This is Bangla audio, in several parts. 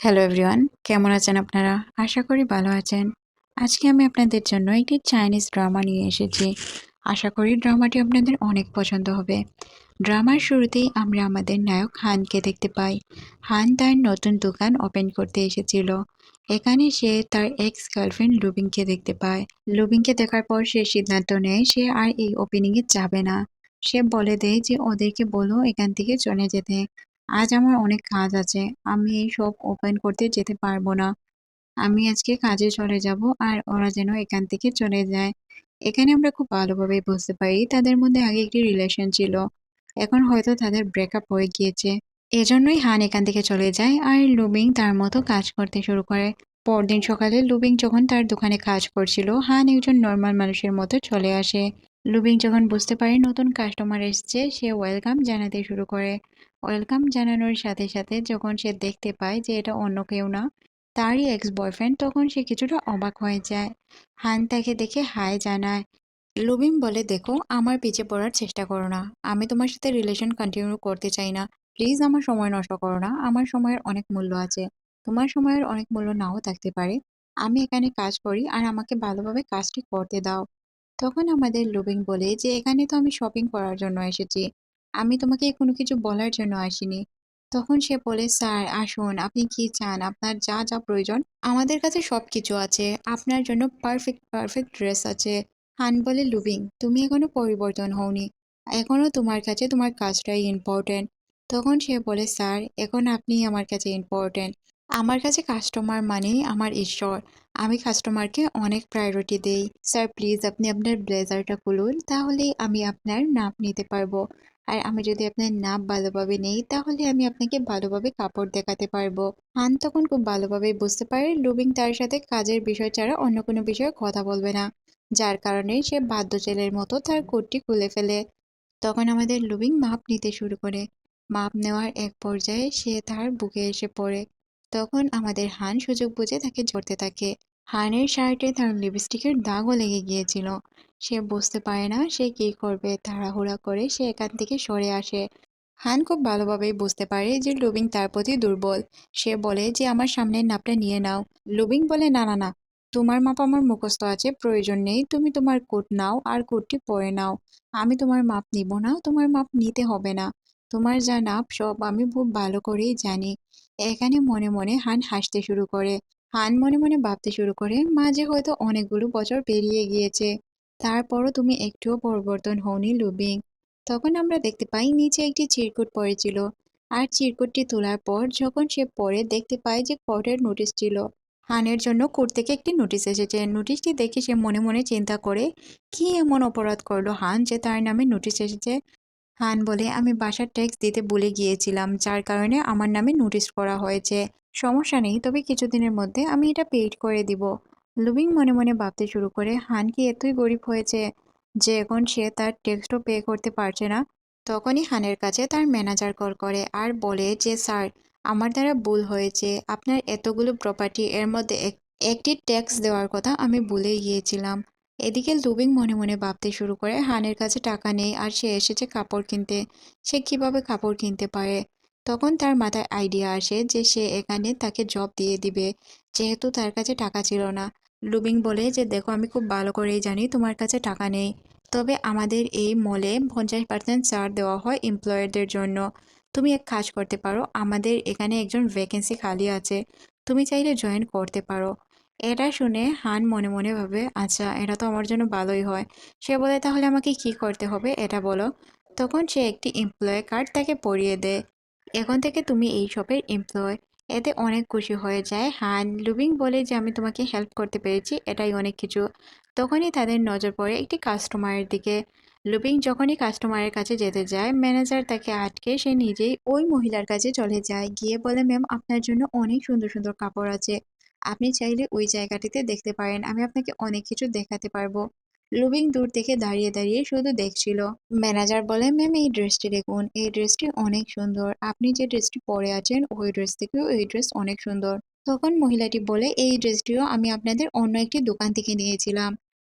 হ্যালো এভরিওয়ান কেমন আছেন আপনারা? আশা করি ভালো আছেন। আজকে আমি আপনাদের জন্য একটি চাইনিজ ড্রামা নিয়ে এসেছি। আশা করি ড্রামাটি আপনাদের অনেক পছন্দ হবে। ড্রামার শুরুতেই আমরা আমাদের নায়ক হানকে দেখতে পাই। হান তার নতুন দোকান ওপেন করতে এসেছিল। এখানে সে তার এক্স গার্লফ্রেন্ড লুবিংকে দেখতে পায়। লুবিংকে দেখার পর সে সিদ্ধান্ত নেয় সে আর এই ওপেনিংয়ে যাবে না। সে বলে দেয় যে, ওদেরকে বলো এখান থেকে চলে যেতে। আজ আমার অনেক কাজ আছে। আমি এই সব ওপেন করতে যেতে পারব না। আমি আজকে কাজে চলে যাব আর ওরা যেন এখান থেকে চলে যায়। এখানে আমরা খুব ভালোভাবে বুঝতে পারি তাদের মধ্যে আগে একটি রিলেশন ছিল। এখন হয়তো তাদের ব্রেকআপ হয়ে গিয়েছে। এজন্যই হান এখান থেকে চলে যায় আর লুবিং তার মতো কাজ করতে শুরু করে। পরদিন সকালে লুবিং যখন তার দোকানে কাজ করছিল, হান একজন নর্মাল মানুষের মতো চলে আসে। লুবিং যখন বুঝতে পারে নতুন কাস্টমার এসছে, সে ওয়েলকাম জানাতে শুরু করে। ওয়েলকাম জানানোর সাথে সাথে যখন সে দেখতে পায় যে এটা অন্য কেউ না, তারই এক্স বয়ফ্রেন্ড তখন সে কিছুটা অবাক হয়ে যায়। হান তাকে দেখে হাই জানায়, লুবিং বলে, দেখো, আমার পিছে পড়ার চেষ্টা করো না। আমি তোমার সাথে রিলেশন কন্টিনিউ করতে চাই না। প্লিজ আমার সময় নষ্ট করো না। আমার সময়ের অনেক মূল্য আছে। তোমার সময়ের অনেক মূল্য নাও থাকতে পারে। আমি এখানে কাজ করি আর আমাকে ভালোভাবে কাজটি করতে দাও। তখন আমাদের লুবিং বলে যে, এখানে তো আমি শপিং করার জন্য এসেছি। আমি তোমাকে কোনো কিছু বলার জন্য আসিনি। তখন সে বলে, স্যার, আসুন, আপনি কি চান? আপনার যা যা প্রয়োজন, আমাদের কাছে সব কিছু আছে। আপনার জন্য পারফেক্ট পারফেক্ট ড্রেস আছে। হান বলে, লুবিং, তুমি এখনও পরিবর্তন হওনি। এখনও তোমার কাছে তোমার কাজটাই ইম্পর্টেন্ট তখন সে বলে, স্যার, এখন আপনি আমার কাছে ইম্পর্টেন্ট আমার কাছে কাস্টমার মানেই আমার ঈশ্বর। আমি কাস্টমারকে অনেক প্রায়োরিটি দেই। স্যার প্লিজ আপনি আপনার ব্লেজারটা খুলুন তাহলেই আমি আপনার নাপ নিতে পারব। আর আমি যদি আপনার নাপ ভালোভাবে নেই, তাহলে আমি আপনাকে ভালোভাবে কাপড় দেখাতে পারব। হান তখন খুব ভালোভাবে বুঝতে পারে লুবিং তার সাথে কাজের বিষয় ছাড়া অন্য কোনো বিষয়ে কথা বলবে না। যার কারণে সে বাদ্য ছেলের মতো তার কোটটি খুলে ফেলে। তখন আমাদের লুবিং মাপ নিতে শুরু করে। মাপ নেওয়ার এক পর্যায়ে সে তার বুকে এসে পড়ে। তখন আমাদের হান সুযোগ বুঝে তাকে ধরতে থাকে। হানের শার্টে তার লিপস্টিকের দাগও লেগে গিয়েছিল। সে বুঝতে পারে না সে কী করবে, তাড়াহুড়া করে সে এখান থেকে সরে আসে। হান খুব ভালোভাবেই বুঝতে পারে যে লুবিং তার প্রতি দুর্বল। সে বলে যে, আমার সামনের নাপটা নিয়ে নাও। লুবিং বলে, না না না। তোমার মাপ আমার মুখস্থ আছে, প্রয়োজন নেই। তুমি তোমার কোট নাও আর কোটটি পরে নাও। আমি তোমার মাপ নিব না, তোমার মাপ নিতে হবে না। তোমার যা নাপ, সব আমি খুব ভালো করেই জানি। এখানে মনে মনে হান হাসতে শুরু করে। হান মনে মনে ভাবতে শুরু করে মাঝে হয়তো অনেকগুলো বছর পেরিয়ে গিয়েছে, তারপরও তুমি একটুও পরিবর্তন হওনি লুবিং। তখন আমরা দেখতে পাই নিচে একটি চিরকুট পড়েছিল আর চিরকুটটি তোলার পর যখন সে পরে দেখতে পায় যে কোর্টের নোটিশ ছিল, হানের জন্য কোর্ট থেকে একটি নোটিশ এসেছে। নোটিশটি দেখে সে মনে মনে চিন্তা করে, কি এমন অপরাধ করল হান যে তার নামে নোটিশ এসেছে? হান বলে, আমি বাসার ট্যাক্স দিতে ভুলে গিয়েছিলাম, যার কারণে আমার নামে নোটিশ করা হয়েছে। সমস্যা নেই, তবে কিছুদিনের মধ্যে আমি এটা পেইড করে দিব। লুবিং মনে মনে ভাবতে শুরু করে, হান কি এতই গরিব হয়েছে যে এখন সে তার ট্যাক্সও পে করতে পারছে না? তখনই হানের কাছে তার ম্যানেজার কল করে আর বলে যে, স্যার, আমার দ্বারা ভুল হয়েছে। আপনার এতগুলো প্রপার্টি এর মধ্যে এক- একটি ট্যাক্স দেওয়ার কথা আমি ভুলে গিয়েছিলাম। এদিকে লুবিং মনে মনে ভাবতে শুরু করে, হানের কাছে টাকা নেই আর সে এসেছে কাপড় কিনতে। সে কীভাবে কাপড় কিনতে পারে? তখন তার মাথায় আইডিয়া আসে যে সে এখানে তাকে জব দিয়ে দিবে। যেহেতু তার কাছে টাকা ছিল না। লুবিং বলে যে, দেখো, আমি খুব ভালো করেই জানি তোমার কাছে টাকা নেই। তবে আমাদের এই মলে পঞ্চাশ পার্সেন্ট ছাড় দেওয়া হয় এমপ্লয়ারদের জন্য। তুমি এক কাজ করতে পারো, আমাদের এখানে একজন ভ্যাকেন্সি খালি আছে। তুমি চাইলে জয়েন করতে পারো। এটা শুনে হান মনে মনে ভাবে আচ্ছা এটা তো আমার জন্য ভালোই হয়। সে বলে, তাহলে আমাকে কি করতে হবে? এটা বলো। তখন সে একটি এমপ্লয় কার্ড তাকে পরিয়ে দেয়। এখন থেকে তুমি এই শপের এমপ্লয় এতে অনেক খুশি হয়ে যায়। হান লুবিং বলে যে, আমি তোমাকে হেল্প করতে পেরেছি, এটাই অনেক কিছু। তখনই তাদের নজর পড়ে একটি কাস্টমারের দিকে। লুবিং যখনই কাস্টমারের কাছে যেতে যায় ম্যানেজার তাকে আটকে সে নিজেই ওই মহিলার কাছে চলে যায়। গিয়ে বলে ম্যাম আপনার জন্য অনেক সুন্দর সুন্দর কাপড় আছে। আপনি চাইলে ওই জায়গাটিতে দেখতে পারেন। আমি আপনাকে অনেক কিছু দেখাতে পারব। লুবিং দূর থেকে দাঁড়িয়ে দাঁড়িয়ে শুধু দেখছিল। ম্যানেজার বলে, ম্যাম, এই ড্রেসটি দেখুন। এই ড্রেসটি অনেক সুন্দর। আপনি যে ড্রেসটি পরে আছেন, ওই ড্রেস থেকেও এই ড্রেস অনেক সুন্দর। তখন মহিলাটি বলে, এই ড্রেসটিও আমি আপনাদের অন্য একটি দোকান থেকে নিয়েছিলাম।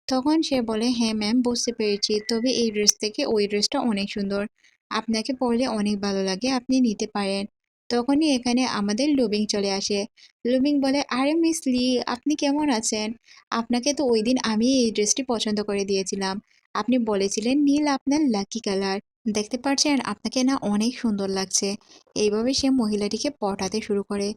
তখন সে বলে হ্যাঁ ম্যাম, বুঝতে পেরেছি। তবে এই ড্রেস থেকে ওই ড্রেসটা অনেক সুন্দর। আপনাকে পরলে অনেক ভালো লাগে। আপনি নিতে পারেন। তখনই এখানে আমাদের লুবিং চলে আসে। লুবিং বলে, আরে মিস লি, আপনি কেমন আছেন? আপনাকে তো ওই দিন আমি এই ড্রেসটি পছন্দ করে দিয়েছিলাম। আপনি বলেছিলেন নীল আপনার লাকি কালার। দেখতে পাচ্ছেন আপনাকে না অনেক সুন্দর লাগছে। এইভাবে সে মহিলাটিকে পটাতে শুরু করে।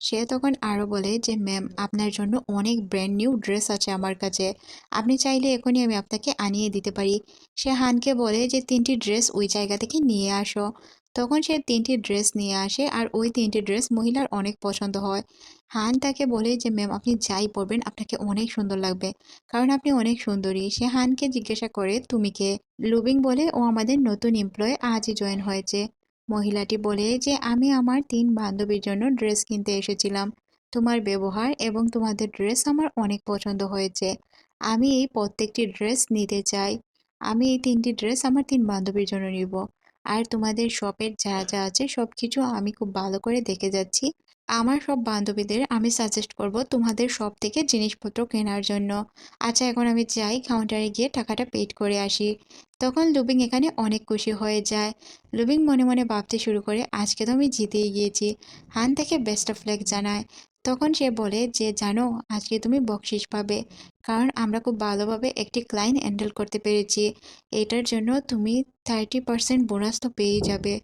সে তখন আরও বলে যে, ম্যাম, আপনার জন্য অনেক ব্র্যান্ড নিউ ড্রেস আছে আমার কাছে। আপনি চাইলে এখনই আমি আপনাকে আনিয়ে দিতে পারি। সে হানকে বলে যে, তিনটি ড্রেস ওই জায়গা থেকে নিয়ে আসো। তখন সে তিনটি ড্রেস নিয়ে আসে আর ওই তিনটি ড্রেস মহিলার অনেক পছন্দ হয়। হান তাকে বলে যে, ম্যাম, আপনি যাই পরবেন, আপনাকে অনেক সুন্দর লাগবে। কারণ আপনি অনেক সুন্দরী। সে হানকে জিজ্ঞাসা করে, তুমি কে? লুবিং বলে, ও আমাদের নতুন এমপ্লয় আজই জয়েন হয়েছে। মহিলাটি বলে যে, আমি আমার তিন বান্ধবীর জন্য ড্রেস কিনতে এসেছিলাম। তোমার ব্যবহার এবং তোমাদের ড্রেস আমার অনেক পছন্দ হয়েছে। আমি এই প্রত্যেকটি ড্রেস নিতে চাই। আমি এই তিনটি ড্রেস আমার তিন বান্ধবীর জন্য নিব। আর তোমাদের শপের যা যা আছে সব কিছু আমি খুব ভালো করে দেখে যাচ্ছি। আমার সব বান্ধবীদের আমি সাজেস্ট করব তোমাদের শপ থেকে জিনিসপত্র কেনার জন্য। আচ্ছা এখন আমি যাই কাউন্টারে গিয়ে টাকাটা পেড করে আসি। তখন লুবিং এখানে অনেক খুশি হয়ে যায়। লুবিং মনে মনে ভাবতে শুরু করে, আজকে তো আমি জিতেই গিয়েছি। হান তাকে বেস্ট অফ লেক জানায়। তখন সে বলে যে, জানো, আজকে তুমি বকশিস পাবে। কারণ আমরা খুব ভালোভাবে একটি ক্লায়েন্ট হ্যান্ডেল করতে পেরেছি। এটার জন্য তুমি থার্টি পার্সেন্ট বোনাস তো পেয়েই যাবে।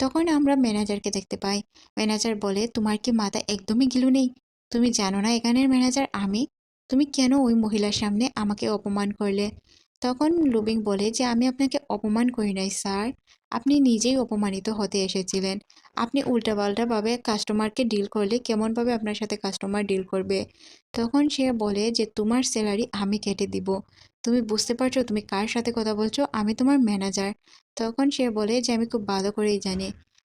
তখন আমরা ম্যানেজারকে দেখতে পাই। ম্যানেজার বলে, তোমার কি মাথা একদমই গিলু নেই? তুমি জানো না এখানের ম্যানেজার আমি? তুমি কেন ওই মহিলার সামনে আমাকে অপমান করলে? তখন লুবিং বলে যে, আমি আপনাকে অপমান করি নাই, স্যার। আপনি নিজেই অপমানিত হতে এসেছিলেন। আপনি উল্টাপাল্টাভাবে কাস্টমারকে ডিল করলে কেমনভাবে আপনার সাথে কাস্টমার ডিল করবে? তখন সে বলে যে, তোমার স্যালারি আমি কেটে দিব। তুমি বুঝতে পারছ তুমি কার সাথে কথা বলছো? আমি তোমার ম্যানেজার। তখন সে বলে যে, আমি খুব ভালো করেই জানি।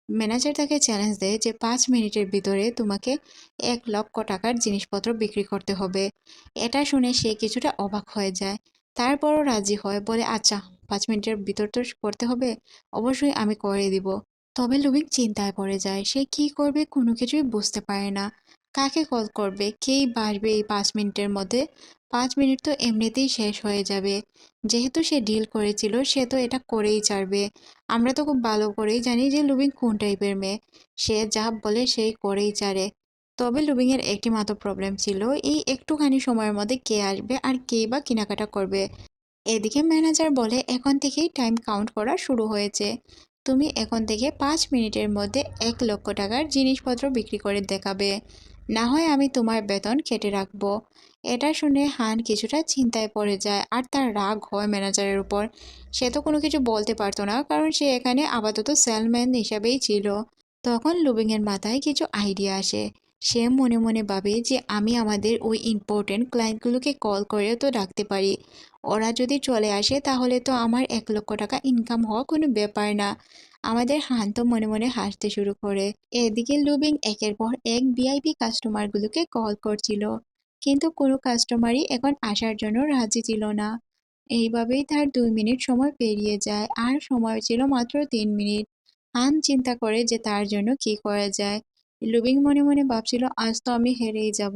ম্যানেজার তাকে চ্যালেঞ্জ দেয় যে, পাঁচ মিনিটের ভিতরে তোমাকে এক লক্ষ টাকার জিনিসপত্র বিক্রি করতে হবে। এটা শুনে সে কিছুটা অবাক হয়ে যায়। তারপরও রাজি হয় বলে আচ্ছা পাঁচ মিনিটের ভিতর তো করতে হবে, অবশ্যই আমি করে দিব। তবে লুবিক চিন্তায় পড়ে যায়, সে কি করবে কোনো কিছুই বুঝতে পারে না। কাকে কল করবে, কেই বাসবে এই পাঁচ মিনিটের মধ্যে? পাঁচ মিনিট তো এমনিতেই শেষ হয়ে যাবে। যেহেতু সে ডিল করেছিল, সে তো এটা করেই ছাড়বে। আমরা তো খুব ভালো করেই জানি যে লুবিং কোন টাইপের মেয়ে। সে যা বলে সেই করেই ছাড়ে। তবে লুবিংয়ের একটি মাত্র প্রবলেম ছিল এই একটুখানি সময়ের মধ্যে কে আসবে আর কে বা কেনাকাটা করবে। এদিকে ম্যানেজার বলে, এখন থেকেই টাইম কাউন্ট করা শুরু হয়েছে। তুমি এখন থেকে পাঁচ মিনিটের মধ্যে এক লক্ষ টাকার জিনিসপত্র বিক্রি করে দেখাবে। না হয় আমি তোমার বেতন কেটে রাখব। এটা শুনে হান কিছুটা চিন্তায় পড়ে যায় আর তার রাগ হয় ম্যানেজারের উপর। সে তো কোনো কিছু বলতে পারতো না, কারণ সে এখানে আপাতত সেলম্যান হিসাবেই ছিল। তখন লুবিংয়ের মাথায় কিছু আইডিয়া আসে। সে মনে মনে ভাবে যে আমি আমাদের ওই ইম্পর্টেন্ট ক্লায়েন্টগুলোকে কল করেও তো ডাকতে পারি। ওরা যদি চলে আসে তাহলে তো আমার এক লক্ষ টাকা ইনকাম হওয়া কোনো ব্যাপার না। আমাদের হান্ত মনে মনে হাসতে শুরু করে। এদিকে লুবিং একের পর এক ভিআইপি কাস্টমারগুলোকে কল করছিল। কিন্তু কোনো কাস্টমারই এখন আসার জন্য রাজি ছিল না। এইভাবেই তার দুই মিনিট সময় পেরিয়ে যায়। আর সময় ছিল মাত্র তিন মিনিট। হান চিন্তা করে যে তার জন্য কি করা যায়। লুবিং মনে মনে ভাবছিল, আজ তো আমি হেরেই যাব।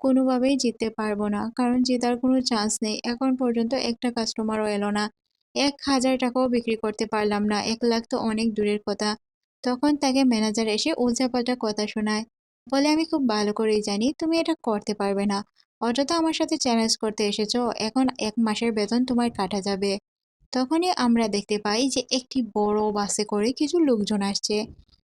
কোনোভাবেই জিততে পারব না। কারণ জেতার কোনো চান্স নেই। এখন পর্যন্ত একটা কাস্টমারও এলো না। এক হাজার টাকাও বিক্রি করতে পারলাম না। এক লাখ তো অনেক দূরের কথা। তখন তাকে ম্যানেজার এসে উল্টাপাল্টা কথা শোনায়। বলে, আমি খুব ভালো করেই জানি, তুমি এটা করতে পারবে না। অযথা আমার সাথে চ্যালেঞ্জ করতে এসেছ। এখন এক মাসের বেতন তোমার কাটা যাবে। তখনই আমরা দেখতে পাই যে একটি বড় বাসে করে কিছু লোকজন আসছে।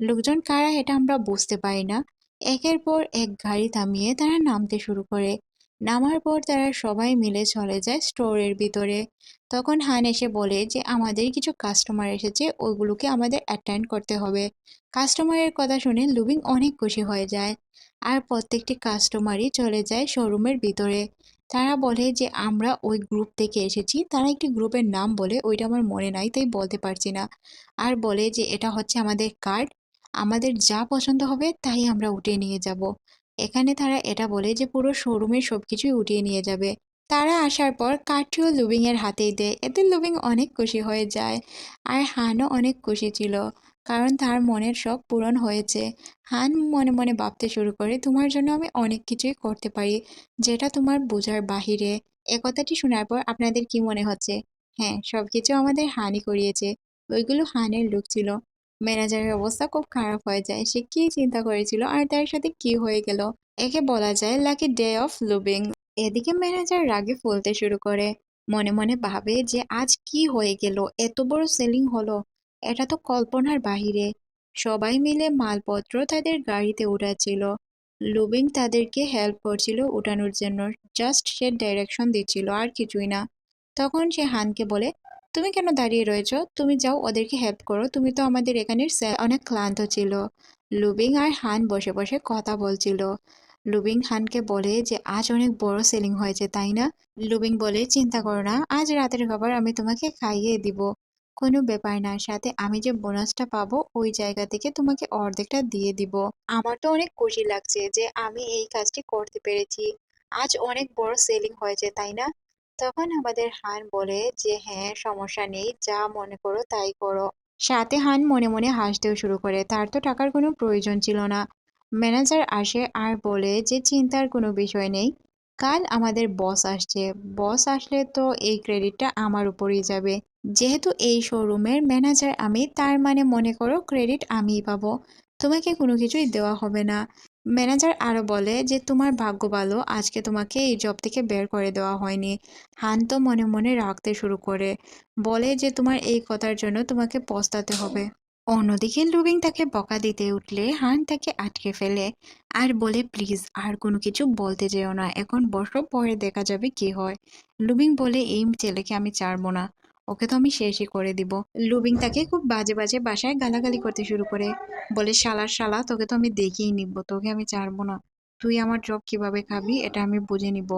লোকজন কারা এটা আমরা বুঝতে পারি না। একের পর এক গাড়ি থামিয়ে তারা নামতে শুরু করে। নামার পর তারা সবাই মিলে চলে যায় স্টোরের ভিতরে। তখন হান এসে বলে যে, আমাদের কিছু কাস্টমার এসেছে ওইগুলোকে আমাদের অ্যাটেন্ড করতে হবে। কাস্টমারের কথা শুনে লুবিং অনেক খুশি হয়ে যায় আর প্রত্যেকটি কাস্টমারই চলে যায় শোরুমের ভিতরে। তারা বলে যে, আমরা ওই গ্রুপ থেকে এসেছি, তারা একটি গ্রুপের নাম বলে, ওইটা আমার মনে নাই, তাই বলতে পারছি না। আর বলে যে, এটা হচ্ছে আমাদের কার্ড আমাদের যা পছন্দ হবে তাই আমরা উঠিয়ে নিয়ে যাব। এখানে তারা এটা বলে যে পুরো শোরুমের সব কিছুই উঠিয়ে নিয়ে যাবে। তারা আসার পর কার্ডটিও লুবিংয়ের হাতেই দেয়। এতে লুবিং অনেক খুশি হয়ে যায় আর হানও অনেক খুশি ছিল কারণ তার মনের শখ পূরণ হয়েছে। হান মনে মনে ভাবতে শুরু করে, তোমার জন্য আমি অনেক কিছুই করতে পারি যেটা তোমার বোঝার বাহিরে। একথাটি শোনার পর আপনাদের কি মনে হচ্ছে? হ্যাঁ সব কিছু আমাদের হানি করিয়েছে। ওইগুলো হানের লুক ছিল। ম্যানেজারের অবস্থা খুব খারাপ হয়ে যায়। সে কি চিন্তা করেছিল আর তার সাথে কি হয়ে গেল? একে বলা যায় লাকি ডে অফ লুবিং এদিকে ম্যানেজার রাগে ফুলতে শুরু করে। মনে মনে ভাবে যে আজ কি হয়ে গেল? এত বড় সেলিং হলো? এটা তো কল্পনার বাহিরে। সবাই মিলে মালপত্র তাদের গাড়িতে উঠাচ্ছিল। লুবিং তাদেরকে হেল্প করছিল উঠানোর জন্য। জাস্ট সে ডাইরেকশন দিচ্ছিল, আর কিছুই না। তখন সে হানকে বলে তুমি কেন দাঁড়িয়ে রয়েছো? তুমি যাও, ওদেরকে হেল্প করো। তুমি তো আমাদের এখানের অনেক ক্লান্ত ছিল। লুবিং আর হান বসে বসে কথা বলছিল। লুবিং হানকে বলে যে, আজ অনেক বড় সেলিং হয়েছে, তাই না? লুবিং বলে, চিন্তা করো না, আজ রাতের খাবার আমি তোমাকে খাইয়ে দিব। কোনো ব্যাপার না, সাথে আমি যে বোনাসটা পাবো, ওই জায়গা থেকে তোমাকে অর্ধেকটা দিয়ে দিব। আমার তো অনেক খুশি লাগছে যে, আমি এই কাজটি করতে পেরেছি। আজ অনেক বড় সেলিং হয়েছে, তাই না? তখন আমাদের হান বলে যে হ্যাঁ সমস্যা নেই, যা মনে করো তাই করো। সাথে হান মনে মনে হাসতেও শুরু করে। তার তো টাকার কোনো প্রয়োজন ছিল না। ম্যানেজার আসে আর বলে যে, চিন্তার কোনো বিষয় নেই, কাল আমাদের বস আসছে। বস আসলে তো এই ক্রেডিটটা আমার উপরেই যাবে। যেহেতু এই শোরুমের ম্যানেজার আমি, তার মানে মনে করো ক্রেডিট আমিই পাবো। তোমাকে কোনো কিছুই দেওয়া হবে না। ম্যানেজার আরও বলে যে, তোমার ভাগ্য ভালো। আজকে তোমাকে এই জব থেকে বের করে দেওয়া হয়নি। হান তো মনে মনে রাখতে শুরু করে। বলে যে, তোমার এই কথার জন্য তোমাকে পস্তাতে হবে। অন্যদিকে লুবিং তাকে বকা দিতে উঠলে হান তাকে আটকে ফেলে। আর বলে, প্লিজ, আর কোনো কিছু বলতে যেও না। এখন বসো, পরে দেখা যাবে কি হয়। লুবিং বলে, এই ছেলেকে আমি ছাড়বো না। ওকে তো আমি শেষই করে দিব। লুবিং তাকে খুব বাজে বাজে বাসায় গালাগালি করতে শুরু করে। বলে, শালার শালা, তোকে তো আমি দেখেই নিব, তোকে আমি ছাড়বো না। তুই আমার জব কীভাবে খাবি, এটা আমি বুঝে নিব।